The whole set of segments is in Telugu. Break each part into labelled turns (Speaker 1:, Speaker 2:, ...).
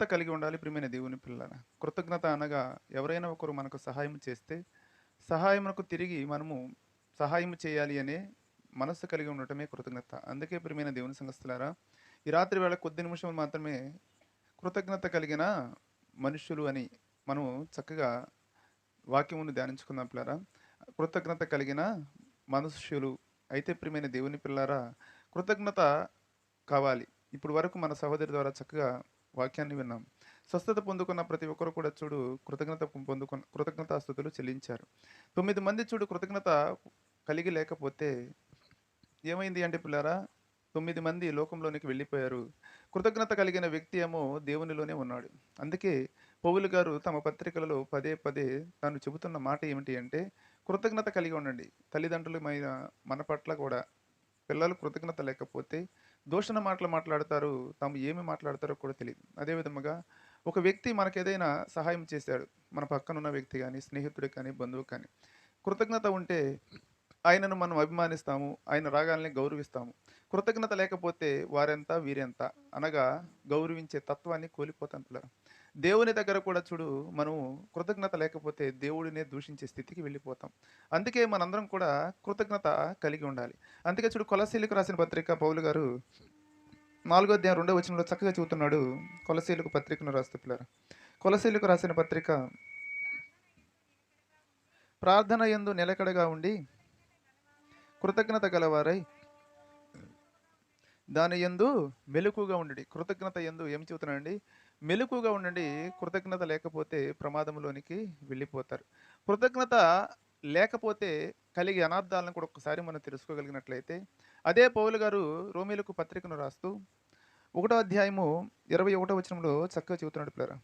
Speaker 1: కృతజ్ఞత కలిగి ఉండాలి ప్రియమైన దేవుని పిల్లల కృతజ్ఞత అనగా ఎవరైనా ఒకరు మనకు సహాయం చేస్తే సహాయమునకు తిరిగి మనము సహాయం చేయాలి అనే మనస్సు కలిగి ఉండటమే కృతజ్ఞత. అందుకే ప్రియమైన దేవుని సంఘస్థులారా ఈ రాత్రి వేళ కొద్ది నిమిషాలు మాత్రమే కృతజ్ఞత కలిగిన మనుషులు అని మనం చక్కగా వాక్యమును ధ్యానించుకుందాం పిల్లరా కృతజ్ఞత కలిగిన మనుష్యులు అయితే ప్రియమైన దేవుని పిల్లారా కృతజ్ఞత కావాలి. ఇప్పుడు వరకు మన సహోదరి ద్వారా చక్కగా వాక్యాన్ని విన్నాం. స్వస్థత పొందుకున్న ప్రతి ఒక్కరు కూడా చూడు కృతజ్ఞత పొందుకున్న కృతజ్ఞతాస్థుతులు చెల్లించారు. తొమ్మిది మంది చూడు కృతజ్ఞత కలిగి లేకపోతే ఏమైంది అంటే పిల్లారా? తొమ్మిది మంది లోకంలోనికి వెళ్ళిపోయారు. కృతజ్ఞత కలిగిన వ్యక్తి ఏమో దేవునిలోనే ఉన్నాడు. అందుకే పౌలు గారు తమ పత్రికలలో పదే పదే తాను చెబుతున్న మాట ఏమిటి అంటే కృతజ్ఞత కలిగి ఉండండి. తల్లిదండ్రుల మీద మన పట్ల కూడా పిల్లలు కృతజ్ఞత లేకపోతే దూషణ మాటలు మాట్లాడతారు తాము ఏమి మాట్లాడతారో కూడా తెలియదు అదే విధముగా ఒక వ్యక్తి మనకేదైనా సహాయం చేశాడు మన పక్కనున్న వ్యక్తి కానీ స్నేహితుడు కానీ బంధువు కానీ కృతజ్ఞత ఉంటే ఆయనను మనం అభిమానిస్తాము ఆయన రాగాల్ని గౌరవిస్తాము. కృతజ్ఞత లేకపోతే వారెంత వీరెంత అనగా గౌరవించే తత్వాన్ని కోల్పోతాం పిల్లలు. దేవుని దగ్గర కూడా చూడు మనం కృతజ్ఞత లేకపోతే దేవుడినే దూషించే స్థితికి వెళ్ళిపోతాం. అందుకే మనందరం కూడా కృతజ్ఞత కలిగి ఉండాలి. అందుకే చూడు కొలశీలకు రాసిన పత్రిక పౌలు గారు నాలుగో అధ్యాయం రెండో వచనంలో చక్కగా చూస్తున్నాడు కొలశీలకు పత్రికను రాస్తూ పిల్లలు కొలశీలకు రాసిన పత్రిక ప్రార్థన ఎందు నిలకడగా ఉండి కృతజ్ఞత గలవారై దాని ఎందు మెలకుగా ఉండండి. కృతజ్ఞత ఎందు ఏం చెబుతున్నానండి మెలకుగా ఉండండి కృతజ్ఞత లేకపోతే ప్రమాదంలోనికి వెళ్ళిపోతారు. కృతజ్ఞత లేకపోతే కలిగే అనార్థాలను కూడా ఒకసారి మనం తెలుసుకోగలిగినట్లయితే అదే పౌలు గారు రోమిలకు పత్రికను రాస్తూ ఒకటో అధ్యాయము ఇరవై ఒకటో వచనంలో చక్కగా చెబుతున్నాడు పిల్లరా.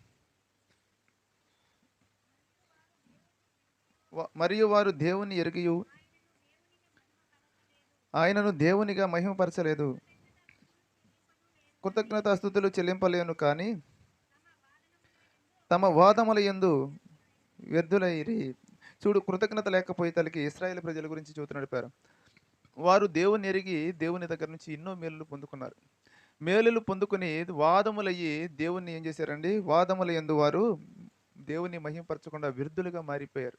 Speaker 1: మరియు వారు దేవుని ఎరిగియు ఆయనను దేవునిగా మహిమపరచలేదు. కృతజ్ఞతాస్థుతులు చెల్లింపలేను కానీ తమ వాదముల యందు వ్యర్థులైరి. చూడు కృతజ్ఞత లేకపోయేతలకి ఇస్రాయేల్ ప్రజల గురించి చూస్తున్నాడు నడిపారు. వారు దేవుని ఎరిగి దేవుని దగ్గర నుంచి ఎన్నో మేలులు పొందుకున్నారు. మేలులు పొందుకుని వాదములయ్యి దేవుణ్ణి ఏం చేశారండి? వాదముల యందు వారు దేవుని మహింపరచకుండా విరుద్ధులుగా మారిపోయారు.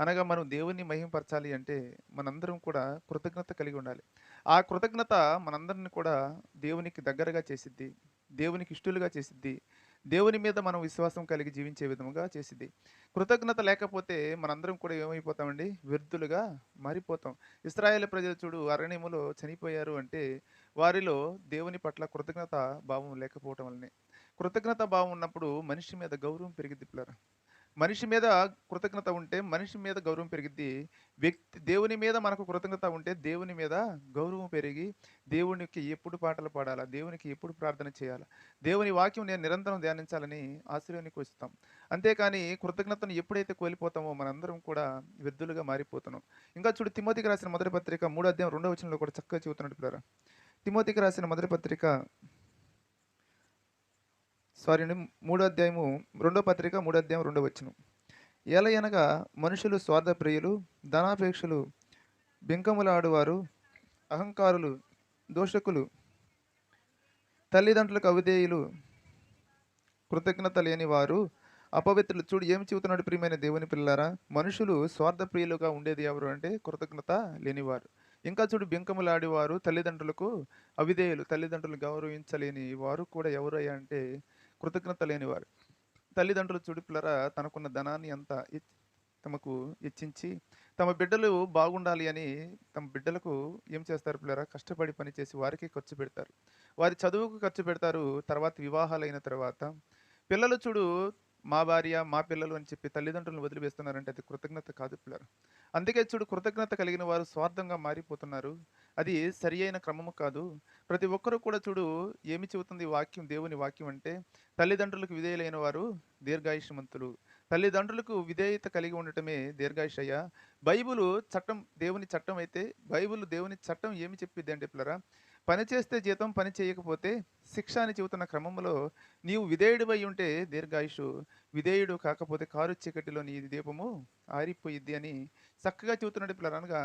Speaker 1: అనగా మనం దేవుణ్ణి మహింపరచాలి అంటే మనందరం కూడా కృతజ్ఞత కలిగి ఉండాలి. ఆ కృతజ్ఞత మనందరిని కూడా దేవునికి దగ్గరగా చేసిద్ది దేవునికి ఇష్టలుగా చేసిద్ది దేవుని మీద మనం విశ్వాసం కలిగి జీవించే విధముగా చేసింది కృతజ్ఞత లేకపోతే మనందరం కూడా ఏమైపోతామండి? వ్యర్థులుగా మారిపోతాం. ఇస్రాయేల్ ప్రజలు చూడు అరణ్యములో చనిపోయారు అంటే వారిలో దేవుని పట్ల కృతజ్ఞత భావం లేకపోవటం వల్లనే. కృతజ్ఞత భావం ఉన్నప్పుడు మనిషి మీద గౌరవం పెరిగి పిల్లరా. మనిషి మీద కృతజ్ఞత ఉంటే మనిషి మీద గౌరవం పెరిగిద్ది. వ్యక్తి దేవుని మీద మనకు కృతజ్ఞత ఉంటే దేవుని మీద గౌరవం పెరిగి దేవునికి ఎప్పుడు పాటలు పాడాలా? దేవునికి ఎప్పుడు ప్రార్థన చేయాలా? దేవుని వాక్యం నేను నిరంతరం ధ్యానించాలని ఆశ్రయానికి వస్తాం. అంతేకాని కృతజ్ఞతను ఎప్పుడైతే కోల్పోతామో మనందరం కూడా వ్యర్థులుగా మారిపోతున్నాం. ఇంకా చూడు తిమోతికి రాసిన మొదటి పత్రిక మూడో అధ్యాయం రెండో వచనంలో కూడా చక్కగా చెబుతున్నట్టు పిల్లరా. తిమోతికి రాసిన మొదటి పత్రిక సారీ అండి మూడో అధ్యాయము రెండో పత్రిక మూడో అధ్యాయం రెండో వచ్చును ఎలా అనగా మనుషులు స్వార్థప్రియులు ధనాపేక్షలు బింకములాడువారు అహంకారులు దోషకులు తల్లిదండ్రులకు అవిధేయులు కృతజ్ఞత లేని వారు అపవిత్రులు. చూడు ఏమి చెబుతున్నాడు ప్రియమైన దేవుని పిల్లారా మనుషులు స్వార్థప్రియులుగా ఉండేది ఎవరు అంటే కృతజ్ఞత లేనివారు. ఇంకా చూడు బింకములాడేవారు తల్లిదండ్రులకు అవిధేయులు తల్లిదండ్రులు గౌరవించలేని వారు కూడా ఎవరయ్యా అంటే కృతజ్ఞత లేనివారు తల్లిదండ్రులు చూడు తనకున్న ధనాన్ని అంతా తమకు ఇచ్చించి తమ బిడ్డలు బాగుండాలి అని తమ బిడ్డలకు ఏం చేస్తారు పిల్లరా? కష్టపడి పని చేసి వారికి ఖర్చు పెడతారు. వారి చదువుకు ఖర్చు పెడతారు. తర్వాత వివాహాలైన తర్వాత. పిల్లలు చూడు మా భార్య మా పిల్లలు అని చెప్పి తల్లిదండ్రులను వదిలివేస్తున్నారంటే అది కృతజ్ఞత కాదు పిల్లలు. అందుకే చూడు కృతజ్ఞత కలిగిన వారు స్వార్థంగా మారిపోతున్నారు. అది సరి అయిన క్రమము కాదు. ప్రతి ఒక్కరూ కూడా చూడు ఏమి చెబుతుంది వాక్యం దేవుని వాక్యం అంటే తల్లిదండ్రులకు విధేయులైన వారు దీర్ఘాయుష్మంతులు తల్లిదండ్రులకు విధేయత కలిగి ఉండటమే దీర్ఘాయుషయ్య బైబుల్ చట్టం దేవుని చట్టం అయితే బైబిల్ దేవుని చట్టం ఏమి చెప్పిద్ది అంటే పిల్లరా? పని చేస్తే జీతం పని చేయకపోతే శిక్ష అని చెబుతున్న క్రమంలో నీవు విధేయుడివై ఉంటే దీర్ఘాయుషు విధేయుడు కాకపోతే కారు చీకటిలో నీ దీపము ఆరిపోయిద్ది అని చక్కగా చెబుతున్నట్టు పిల్లలు. అనగా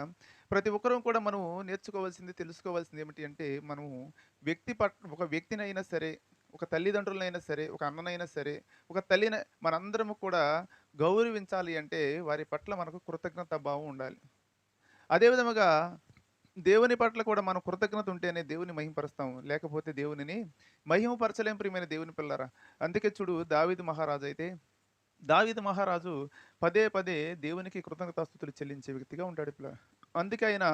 Speaker 1: ప్రతి ఒక్కరూ కూడా మనం నేర్చుకోవాల్సింది తెలుసుకోవాల్సింది ఏమిటి అంటే మనము వ్యక్తి పట్ ఒక వ్యక్తినైనా సరే ఒక తల్లిదండ్రులనైనా సరే ఒక అన్ననైనా సరే ఒక తల్లిన మనందరము కూడా గౌరవించాలి అంటే వారి పట్ల మనకు కృతజ్ఞత భావం ఉండాలి. అదే విధముగా దేవుని పట్ల కూడా మనం కృతజ్ఞత ఉంటేనే దేవుని మహింపరుస్తాం లేకపోతే దేవునిని మహిమపరచలేం ప్రియమైన దేవుని పిల్లరా. అందుకే చూడు దావిదు మహారాజు అయితే దావిదు మహారాజు పదే పదే దేవునికి కృతజ్ఞతాస్థుతులు చెల్లించే వ్యక్తిగా ఉంటాడు పిల్ల అందుకే ఆయన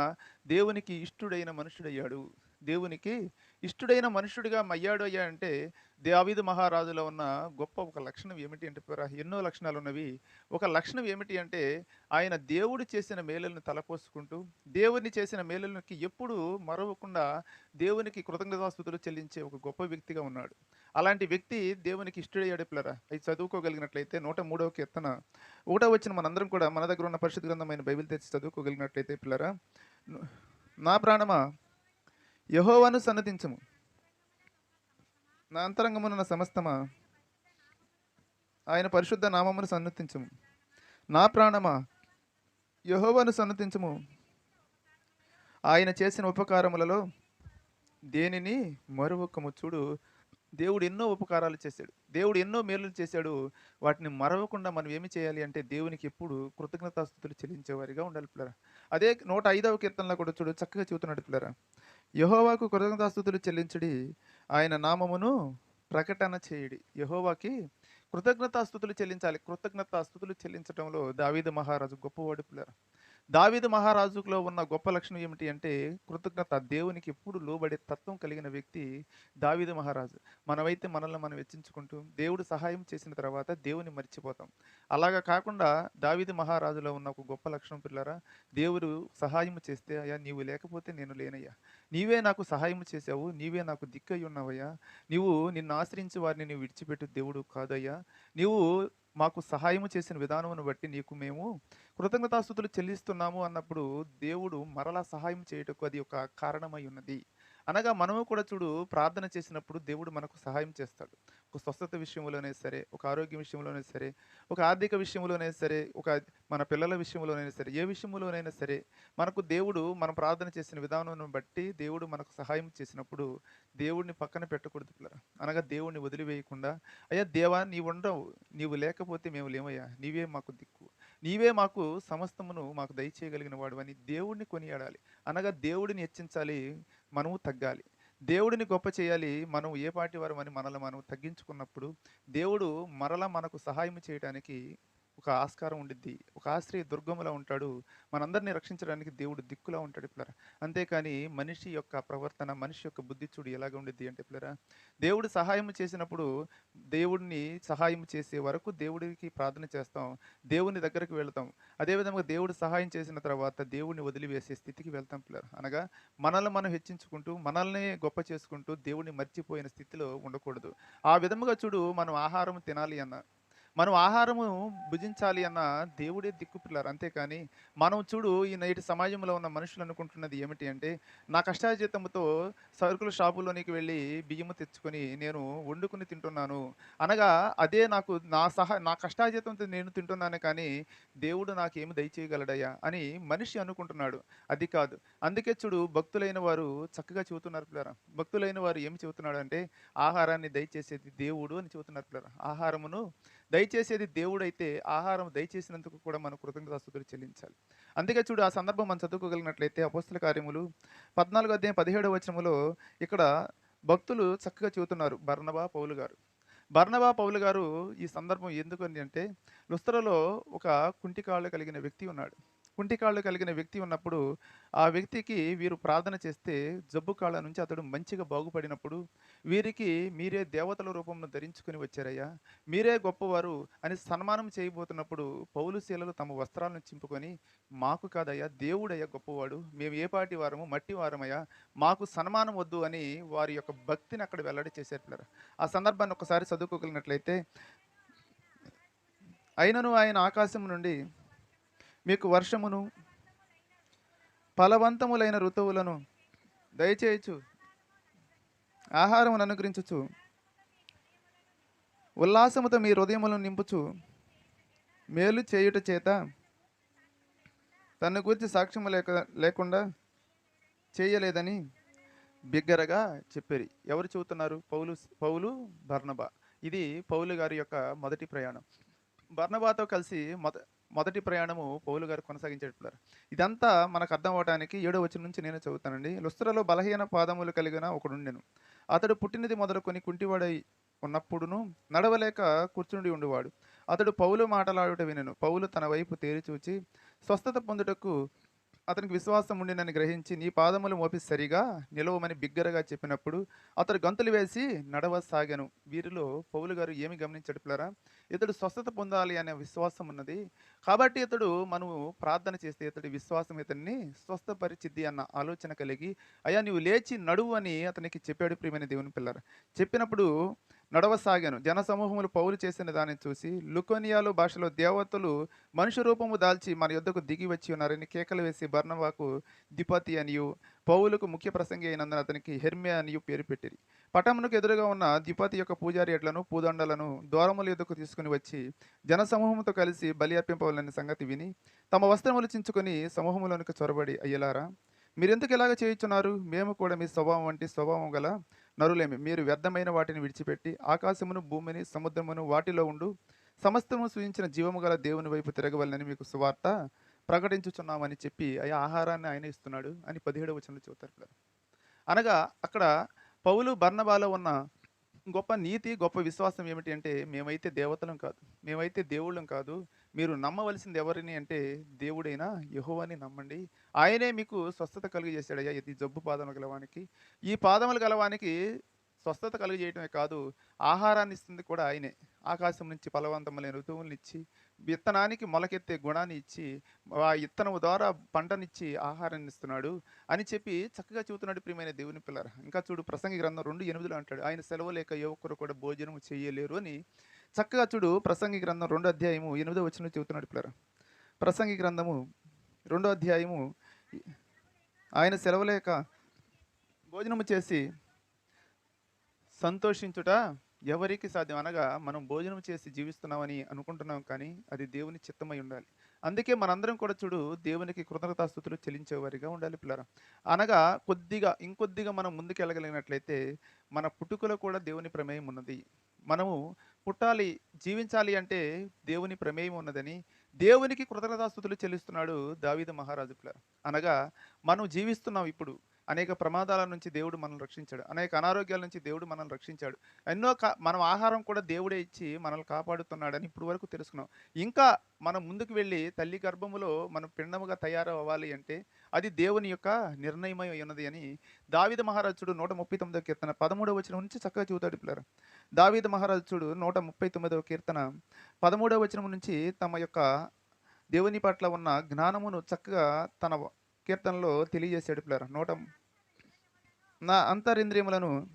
Speaker 1: దేవునికి ఇష్టుడైన మనుషుడయ్యాడు దేవునికి ఇష్టుడైన మనుషుడిగా మయ్యాడు అయ్యా అంటే దావీదు మహారాజులో ఉన్న గొప్ప ఒక లక్షణం ఏమిటి అంటే పిల్లరా, ఎన్నో లక్షణాలు ఉన్నవి. ఒక లక్షణం ఏమిటి అంటే ఆయన దేవుడు చేసిన మేలులను తలపోసుకుంటూ దేవుని చేసిన మేలులకి ఎప్పుడూ మరవకుండా దేవునికి కృతజ్ఞతాస్థుతులు చెల్లించే ఒక గొప్ప వ్యక్తిగా ఉన్నాడు. అలాంటి వ్యక్తి దేవునికి ఇష్టడయ్యాడు పిల్లరా. అది చదువుకోగలిగినట్లయితే నూట మూడవ కీర్తన. ఒకటో వచ్చిన మనందరం కూడా మన దగ్గర ఉన్న పరిశుద్ధ గ్రంథమైన బైబిల్ తెచ్చి చదువుకోగలిగినట్లయితే పిల్లరా నా ప్రాణమా? యహోవాను సన్నతించము. నా అంతరంగమున సమస్తమా ఆయన పరిశుద్ధ నామమును సన్నతించము. నా ప్రాణమా యహోవాను సన్నతించము. ఆయన చేసిన ఉపకారములలో దేనిని మరొకము చూడు. దేవుడు ఎన్నో ఉపకారాలు చేశాడు. దేవుడు ఎన్నో మేలులు చేశాడు. వాటిని మరవకుండా మనం ఏమి చేయాలి అంటే దేవునికి ఎప్పుడు కృతజ్ఞతాస్థుతులు చెల్లించేవారిగా ఉండాలి పిల్లరా. అదే నూట ఐదవ కీర్తనలో కూడా చూడు చక్కగా చెబుతున్నాడు పిల్లరా. యహోవాకు కృతజ్ఞతాస్థుతులు చెల్లించడి. ఆయన నామమును ప్రకటన చేయడి. యహోవాకి కృతజ్ఞతాస్థుతులు చెల్లించాలి. కృతజ్ఞతాస్థుతులు చెల్లించడంలో దావీద మహారాజు గొప్పవాడు పిల్లరా. దావిదు మహారాజుకులో ఉన్న గొప్ప లక్షణం ఏమిటి అంటే కృతజ్ఞత దేవునికి ఎప్పుడు లోబడే తత్వం కలిగిన వ్యక్తి దావిదు మహారాజు. మనమైతే మనల్ని మనం వెచ్చించుకుంటూ దేవుడు సహాయం చేసిన తర్వాత దేవుని మర్చిపోతాం. అలాగా కాకుండా దావిదు మహారాజులో ఉన్న ఒక గొప్ప లక్షణం పిల్లరా దేవుడు సహాయం చేస్తే అయ్యా నీవు లేకపోతే నేను లేనయ్యా. నీవే నాకు సహాయం చేసావు నీవే నాకు దిక్కై ఉన్నావయ్యా. నీవు నిన్ను ఆశ్రయించి వారిని నీవు విడిచిపెట్టు దేవుడు కాదయ్యా. నీవు మాకు సహాయము చేసిన విధానమును బట్టి నీకు మేము కృతజ్ఞతాస్థుతులు చెల్లిస్తున్నాము అన్నప్పుడు దేవుడు మరలా సహాయం చేయుటకు అది ఒక కారణమై ఉన్నది. అనగా మనము కూడా చూడు ప్రార్థన చేసినప్పుడు దేవుడు మనకు సహాయం చేస్తాడు. ఒక స్వస్థత విషయంలోనే సరే ఒక ఆరోగ్య విషయంలోనే సరే ఒక ఆర్థిక విషయంలోనే సరే ఒక మన పిల్లల విషయంలోనైనా సరే ఏ విషయంలోనైనా సరే మనకు దేవుడు మనం ప్రార్థన చేసిన విధానం బట్టి దేవుడు మనకు సహాయం చేసినప్పుడు దేవుడిని పక్కన పెట్టకూడదు పిల్లరా. అనగా దేవుడిని వదిలివేయకుండా అయ్యా దేవా నీవు ఉండవు నీవు లేకపోతే మేము లేమయ్యా నీవే మాకు దిక్కు. నీవే మాకు సమస్తమును మాకు దయచేయగలిగిన వాడు అని దేవుడిని కొనియాడాలి. అనగా దేవుడిని హెచ్చించాలి మనము తగ్గాలి. దేవుడిని గొప్ప చేయాలి మనం ఏ పాటి వారు అని మనల్ని మనం తగ్గించుకున్నప్పుడు దేవుడు మరలా మనకు సహాయం చేయడానికి ఒక ఆస్కారం ఉండిద్ది. ఒక ఆశ్రయ దుర్గములా ఉంటాడు. మనందరినీ రక్షించడానికి దేవుడు దిక్కులా ఉంటాడు పిల్లరా. అంతేకాని మనిషి యొక్క ప్రవర్తన మనిషి యొక్క బుద్ధి చూడు ఎలాగ ఉండిద్ది అంటే పిల్లరా దేవుడు సహాయం చేసినప్పుడు దేవుడిని సహాయం చేసే వరకు దేవుడికి ప్రార్థన చేస్తాం. దేవుని దగ్గరికి వెళ్తాం. అదేవిధంగా దేవుడు సహాయం చేసిన తర్వాత దేవుడిని వదిలివేసే స్థితికి వెళ్తాం పిల్లలు అనగా మనల్ని మనం హెచ్చించుకుంటూ మనల్ని గొప్ప చేసుకుంటూ దేవుడిని మర్చిపోయిన స్థితిలో ఉండకూడదు. ఆ విధముగా చూడు మనం ఆహారం తినాలి అన్న మనం ఆహారము భుజించాలి అన్న దేవుడే దిక్కుపిల్లారు అంతేకాని మనం చూడు ఈ నేటి సమాజంలో ఉన్న మనుషులు అనుకుంటున్నది ఏమిటి అంటే నా కష్టాజీతంతో సరుకుల షాపులోనికి వెళ్ళి బియ్యము తెచ్చుకొని నేను వండుకుని తింటున్నాను. అనగా అదే నాకు నా సహా నా కష్టాజీతంతో నేను తింటున్నాను కానీ దేవుడు నాకేమి దయచేయగలడయ్యా అని మనిషి అనుకుంటున్నాడు. అది కాదు. అందుకే చూడు భక్తులైన వారు చక్కగా చెబుతున్నారు పిల్లరా. భక్తులైన వారు ఏమి చెబుతున్నాడు అంటే ఆహారాన్ని దయచేసేది దేవుడు అని చెబుతున్నారు పిల్లరా. ఆహారమును దయ దయచేసేది దేవుడైతే ఆహారం దయచేసినందుకు కూడా మనం కృతజ్ఞతాస్తుతులు చెల్లించాలి. అందుకే చూడు ఆ సందర్భం మనం చదువుకోగలిగినట్లయితే అపోస్తుల కార్యములు పద్నాలుగు అధ్యాయం పదిహేడవ వచనములో ఇక్కడ భక్తులు చక్కగా చెబుతున్నారు బర్ణబా పౌలు గారు. బర్ణబా పౌలు గారు ఈ సందర్భం ఎందుకు అని అంటే లుస్త్రలో ఒక కుంటికాళ్ళు కలిగిన వ్యక్తి ఉన్నాడు. కుంటికాళ్ళు కలిగిన వ్యక్తి ఉన్నప్పుడు ఆ వ్యక్తికి వీరు ప్రార్థన చేస్తే జబ్బు కాళ్ళ నుంచి అతడు మంచిగా బాగుపడినప్పుడు వీరికి మీరే దేవతల రూపంలో ధరించుకుని వచ్చారయ్యా. మీరే గొప్పవారు అని సన్మానం చేయబోతున్నప్పుడు పౌలు శీలలు తమ వస్త్రాలను చింపుకొని మాకు కాదయ్యా దేవుడయ్యా గొప్పవాడు. మేము ఏ పాటి వారము? మట్టి వారమయ్యా. మాకు సన్మానం వద్దు అని వారి యొక్క భక్తిని అక్కడ వెల్లడి చేశారు పిల్లలు ఆ సందర్భాన్ని ఒకసారి చదువుకోగలిగినట్లయితే అయినను ఆయన ఆకాశం నుండి మీకు వర్షమును ఫలవంతములైన ఋతువులను దయచేయచ్చు ఆహారమును అనుగ్రహించచ్చు ఉల్లాసముతో మీ హృదయములను నింపుచు మేలు చేయుట చేత తన గురించి సాక్ష్యము లేక లేకుండా చేయలేదని బిగ్గరగా చెప్పారు ఎవరు చెబుతున్నారు? పౌలు పౌలు బర్నబా. ఇది పౌలు గారి యొక్క మొదటి ప్రయాణం. బర్నబాతో కలిసి మొద మొదటి ప్రయాణము పౌలు గారు కొనసాగించేటప్పుడు ఇదంతా మనకు అర్థం అవడానికి ఏడో వచ్చిన నుంచి నేను చదువుతానండి. లుస్త్రలో బలహీన పాదములు కలిగిన ఒకడుండెను. అతడు పుట్టినది మొదలుకొని కుంటివాడై ఉన్నప్పుడును నడవలేక కూర్చుండి ఉండేవాడు. అతడు పౌలు మాటలాడుట వినెను. పౌలు తన వైపు తేరి చూచి స్వస్థత పొందుటకు అతనికి విశ్వాసం ఉండినని గ్రహించి నీ పాదములు మోపి సరిగా నిలవమని బిగ్గరగా చెప్పినప్పుడు అతడు గంతులు వేసి నడవసాగాను. వీరిలో పౌలు గారు ఏమి గమనించడు పిల్లరా? ఇతడు స్వస్థత పొందాలి అనే విశ్వాసం ఉన్నది. కాబట్టి ఇతడు మనము ప్రార్థన చేస్తే ఇతడి విశ్వాసం ఇతన్ని స్వస్థపరిచిద్ది అన్న ఆలోచన కలిగి అయ్యా నీవు లేచి నడువు అని అతనికి చెప్పాడు ప్రియమైన దేవుని పిల్లర. చెప్పినప్పుడు నడవసాగాను. జన సమూహములు పౌలు చేసిన దానిని చూసి లుకోనియాలో భాషలో దేవతలు మనుష్య రూపము దాల్చి మన యొద్దకు దిగి వచ్చి ఉన్నారని కేకలు వేసి బర్ణవాకు దిపతి అనియు పౌలకు ముఖ్య ప్రసంగి అయినందున అతనికి హెర్మే అనియు పేరు పెట్టిరి. పటమునకు ఎదురుగా ఉన్న దిపతి యొక్క పూజారి ఎడ్లను పూదండలను దూరముల ఎదుకు తీసుకుని వచ్చి జనసమూహంతో కలిసి బలి అర్పింపవాలని సంగతి విని తమ వస్త్రములు చించుకొని సమూహములోనికి చొరబడి అయ్యలారా మీరెందుకు ఇలాగ చేయుచున్నారు? మేము కూడా మీ స్వభావం వంటి స్వభావం గల నరులేమి. మీరు వ్యర్థమైన వాటిని విడిచిపెట్టి ఆకాశమును భూమిని సముద్రమును వాటిలో ఉండు. సమస్తము సూచించిన జీవము గల దేవుని వైపు తిరగవలనని మీకు సువార్త ప్రకటించుచున్నామని చెప్పి అయ్యా ఆహారాన్ని ఆయన ఇస్తున్నాడు అని పదిహేడు వచనంలో చెబుతారు ఇక్కడ అనగా అక్కడ పౌలు బర్ణబాలో ఉన్న గొప్ప నీతి గొప్ప విశ్వాసం ఏమిటి అంటే మేమైతే దేవతలం కాదు. మేమైతే దేవుళ్ళం కాదు. మీరు నమ్మవలసింది ఎవరిని అంటే దేవుడైన యెహోవాని నమ్మండి. ఆయనే మీకు స్వస్థత కలుగజేశాడయ్యా. ఇది జబ్బు పాదములు గలవానికి ఈ పాదములు గలవానికి స్వస్థత కలుగజేయటమే కాదు ఆహారాన్ని ఇస్తుంది కూడా ఆయనే. ఆకాశం నుంచి ఫలవంతములైన ఋతువులను ఇచ్చి విత్తనానికి మొలకెత్తే గుణాన్ని ఇచ్చి ఆ విత్తనము ద్వారా పంటనిచ్చి ఆహారాన్ని ఇస్తున్నాడు అని చెప్పి చక్కగా చెబుతున్నాడు ప్రియమైన దేవుని పిల్లర. ఇంకా చూడు ప్రసంగి గ్రంథం రెండు ఎనిమిదిలో అంటాడు. ఆయన సెలవు లేక యువకులు కూడా భోజనం చేయలేరు అని చక్కగా చూడు ప్రసంగి గ్రంథం రెండో అధ్యాయము ఎనిమిదో వచ్చిన చెబుతున్నాడు పిల్లరా. ప్రసంగి గ్రంథము రెండో అధ్యాయము ఆయన సెలవు లేక భోజనము చేసి సంతోషించుట ఎవరికి సాధ్యం? అనగా మనం భోజనం చేసి జీవిస్తున్నామని అనుకుంటున్నాం కానీ అది దేవుని చిత్తమై ఉండాలి. అందుకే మనందరం కూడా చూడు దేవునికి కృతజ్ఞతాస్థుతులు చెల్లించేవారిగా ఉండాలి పిల్లరా. అనగా కొద్దిగా ఇంకొద్దిగా మనం ముందుకు వెళ్ళగలిగినట్లయితే మన పుట్టుకలో కూడా దేవుని ప్రమేయం ఉన్నది. మనము పుట్టాలి జీవించాలి అంటే దేవుని ప్రమేయం ఉన్నదని దేవునికి కృతజ్ఞతాస్థుతులు చెల్లిస్తున్నాడు దావిద మహారాజు అనగా మనం జీవిస్తున్నాం ఇప్పుడు. అనేక ప్రమాదాల నుంచి దేవుడు మనల్ని రక్షించాడు. అనేక అనారోగ్యాల నుంచి దేవుడు మనల్ని రక్షించాడు. ఎన్నో కా మనం ఆహారం కూడా దేవుడే ఇచ్చి మనల్ని కాపాడుతున్నాడని ఇప్పుడు వరకు తెలుసుకున్నాం. ఇంకా మనం ముందుకు వెళ్ళి తల్లి గర్భములో మనం పిండముగా తయారు అవ్వాలి అంటే అది దేవుని యొక్క నిర్ణయమై ఉన్నది అని దావిద మహారాజుడు నూట ముప్పై తొమ్మిదో కీర్తన పదమూడవ వచ్చిన నుంచి చక్కగా చూతాడు పిల్లలు దావిద మహారాజుడు నూట ముప్పై తొమ్మిదవ కీర్తన పదమూడవ వచనం నుంచి తమ యొక్క దేవుని పట్ల ఉన్న జ్ఞానమును చక్కగా తన కీర్తనలో తెలియజేశాడు పిల్లర. నూట నా అంతరింద్రియములను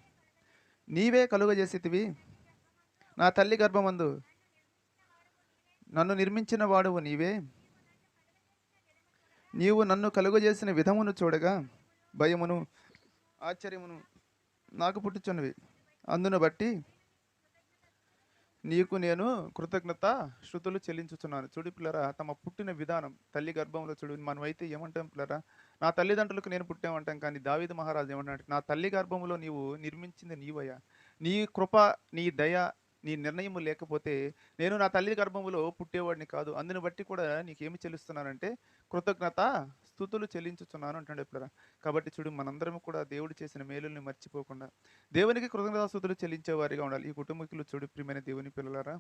Speaker 1: నీవే కలుగజేసేటివి. నా తల్లి గర్భమందు నన్ను నిర్మించిన వాడువు నీవే. నీవు నన్ను కలుగజేసిన విధమును చూడగా భయమును ఆశ్చర్యమును నాకు పుట్టుచున్నవి. అందును బట్టి నీకు నేను కృతజ్ఞత శృతులు చెల్లించుచున్నాను. చూడు పిల్లరా తమ పుట్టిన విధానం తల్లి గర్భంలో చూడు మనమైతే ఏమంటాం పిల్లరా? నా తల్లిదండ్రులకు నేను పుట్టామంటాం కానీ దావీదు మహారాజు ఏమంటాడు నా తల్లి గర్భంలో నీవు నిర్మించింది నీవయ్యా. నీ కృప నీ దయ నీ నిర్ణయం లేకపోతే నేను నా తల్లి గర్భములో పుట్టేవాడిని కాదు. అందుని బట్టి కూడా నీకేమి చెల్లిస్తున్నానంటే కృతజ్ఞత స్థుతులు చెల్లించుచున్నాను అంటాడు పిల్లరా. కాబట్టి చూడు మనందరం కూడా దేవుడు చేసిన మేలుల్ని మర్చిపోకుండా దేవునికి కృతజ్ఞతాస్థుతులు చెల్లించే వారిగా ఉండాలి. ఈ కుటుంబీకులు చూడు ప్రియమైన దేవుని పిల్లలారా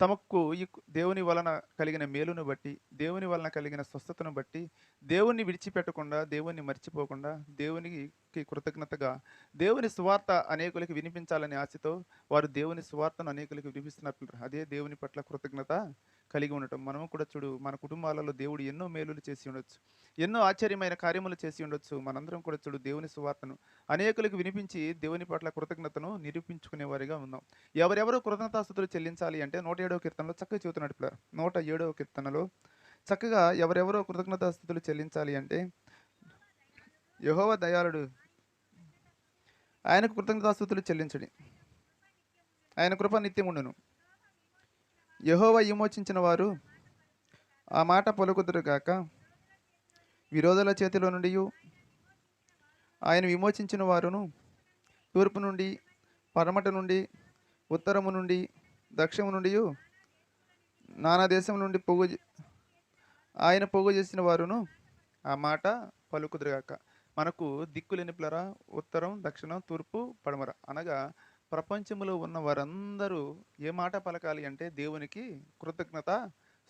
Speaker 1: తమకు ఈ దేవుని వలన కలిగిన మేలును బట్టి దేవుని వలన కలిగిన స్వస్థతను బట్టి దేవుణ్ణి విడిచిపెట్టకుండా దేవుణ్ణి మర్చిపోకుండా దేవునికి కృతజ్ఞతగా దేవుని స్వార్త అనేకులకి వినిపించాలనే ఆశతో వారు దేవుని స్వార్థను అనేకులకి వినిపిస్తున్నారు పిల్లలు. అదే దేవుని పట్ల కృతజ్ఞత కలిగి ఉండటం. మనము కూడా చూడు మన కుటుంబాలలో దేవుడు ఎన్నో మేలులు చేసి ఉండొచ్చు ఎన్నో ఆశ్చర్యమైన కార్యములు చేసి ఉండొచ్చు. మనందరం కూడా చూడు దేవుని సువార్తను అనేకులకు వినిపించి దేవుని పట్ల కృతజ్ఞతను నిరూపించుకునే వారిగా ఉన్నాం ఎవరెవరు కృతజ్ఞతాస్థుతులు చెల్లించాలి అంటే నూట ఏడవ కీర్తనలో చక్కగా చెబుతున్నాడు పిల్లలు. నూట ఏడవ కీర్తనలో చక్కగా ఎవరెవరో కృతజ్ఞతాస్థుతులు చెల్లించాలి అంటే యహోవ దయాళుడు ఆయనకు కృతజ్ఞతాస్థుతులు చెల్లించడి. ఆయన కృప నిత్యముండును. యహోవ విమోచించిన వారు ఆ మాట పలుకుదురు గాక. విరోధుల చేతిలో నుండి ఆయన విమోచించిన వారును తూర్పు నుండి పడమట నుండి ఉత్తరము నుండి దక్షిణము నుండి నానా దేశం నుండి పోగు ఆయన పోగు చేసిన వారును ఆ మాట పలుకుదురుగాక మనకు దిక్కులేని ప్లరా ఉత్తరం దక్షిణం తూర్పు పడమర. అనగా ప్రపంచంలో ఉన్న వారందరూ ఏ మాట పలకాలి అంటే దేవునికి కృతజ్ఞత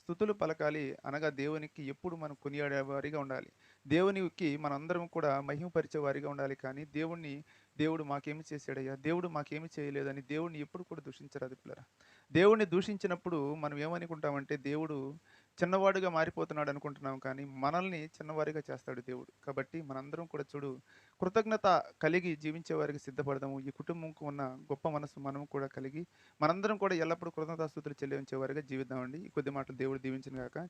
Speaker 1: స్థుతులు పలకాలి. అనగా దేవునికి ఎప్పుడు మనం కొనియాడేవారిగా ఉండాలి. దేవునికి మనందరం కూడా మహిమపరిచే వారిగా ఉండాలి. కానీ దేవుణ్ణి దేవుడు మాకేమి చేశాడయ్యా? దేవుడు మాకేమి చేయలేదని దేవుడిని ఎప్పుడు కూడా దూషించరాదు పిల్లరా దేవుణ్ణి దూషించినప్పుడు మనం ఏమనుకుంటామంటే దేవుడు చిన్నవాడుగా మారిపోతున్నాడు అనుకుంటున్నాం కానీ మనల్ని చిన్నవారిగా చేస్తాడు దేవుడు. కాబట్టి మనందరం కూడా చూడు కృతజ్ఞత కలిగి జీవించే వారికి సిద్ధపడదాము. ఈ కుటుంబంకు ఉన్న గొప్ప మనసు మనం కూడా కలిగి మనందరం కూడా ఎల్లప్పుడూ కృతజ్ఞతాస్తుతులు చెల్లించే వారిగా జీవిద్దామండి. ఈ కొద్ది మాటలు దేవుడు దీవించిన కాక